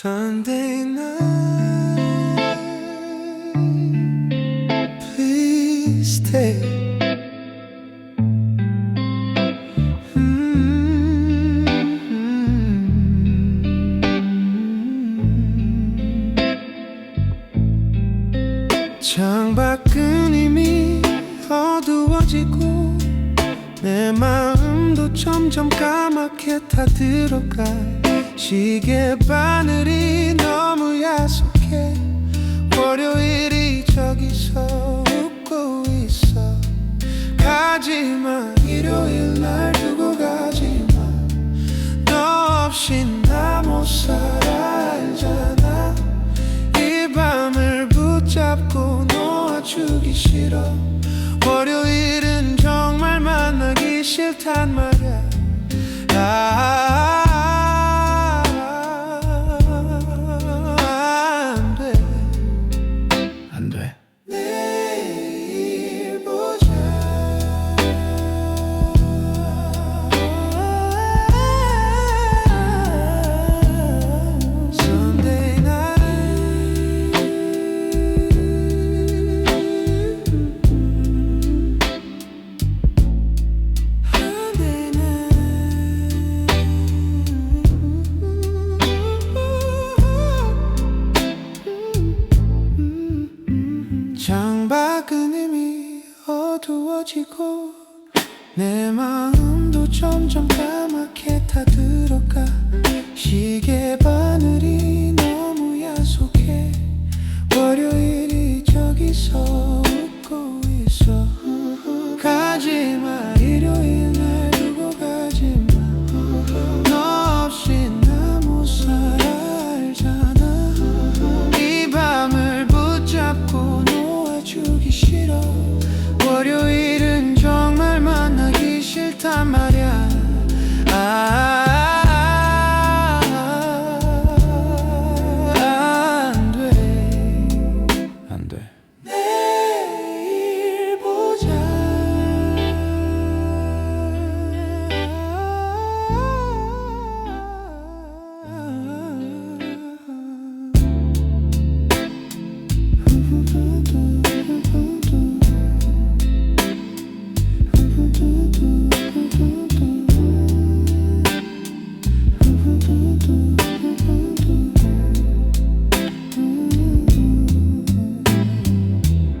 Sunday night, please stay. Mm-hmm. 창밖은 이미 어두워지고 내 마음도 점점 까맣게 타들어가 시계 바늘이 너무 야속해. 월요일이 저기서 웃고 있어. 가지마 일요일 날 두고 가지마. 너 없이 나못 살아 알잖아. 이 밤을 붙잡고 놓아주기 싫어. 월요일은 정말 만나기 싫단 말 창밖은 이미 어두워지고 내 마음도 점점